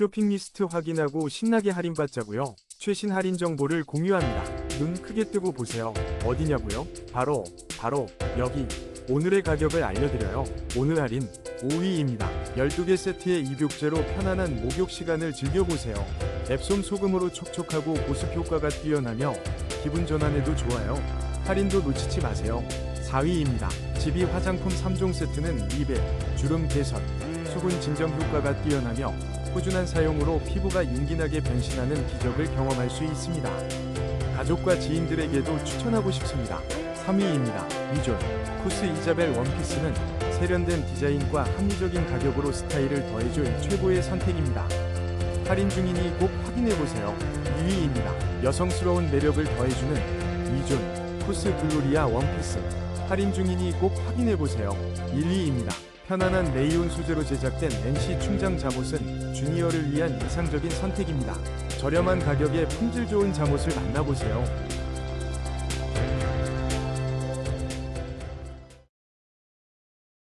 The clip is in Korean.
쇼핑 리스트 확인하고 신나게 할인받자고요. 최신 할인 정보를 공유합니다. 눈 크게 뜨고 보세요. 어디냐고요? 바로 바로 여기. 오늘의 가격을 알려드려요. 오늘 할인 5위입니다. 12개 세트의 입욕제로 편안한 목욕 시간을 즐겨보세요. 앱솜 소금으로 촉촉하고 보습 효과가 뛰어나며 기분 전환에도 좋아요. 할인도 놓치지 마세요. 4위입니다. 지비 화장품 3종 세트는 미백, 주름 개선, 수분 진정 효과가 뛰어나며 꾸준한 사용으로 피부가 윤기나게 변신하는 기적을 경험할 수 있습니다. 가족과 지인들에게도 추천하고 싶습니다. 3위입니다. 위존 코스 이자벨 원피스는 세련된 디자인과 합리적인 가격으로 스타일을 더해줄 최고의 선택입니다. 할인 중이니 꼭 확인해보세요. 2위입니다. 여성스러운 매력을 더해주는 위존 코스 글로리아 원피스 할인 중이니 꼭 확인해보세요. 1위입니다. 편안한 레이온 소재로 제작된 NC 충장 잠옷은 주니어를 위한 이상적인 선택입니다. 저렴한 가격에 품질 좋은 잠옷을 만나보세요.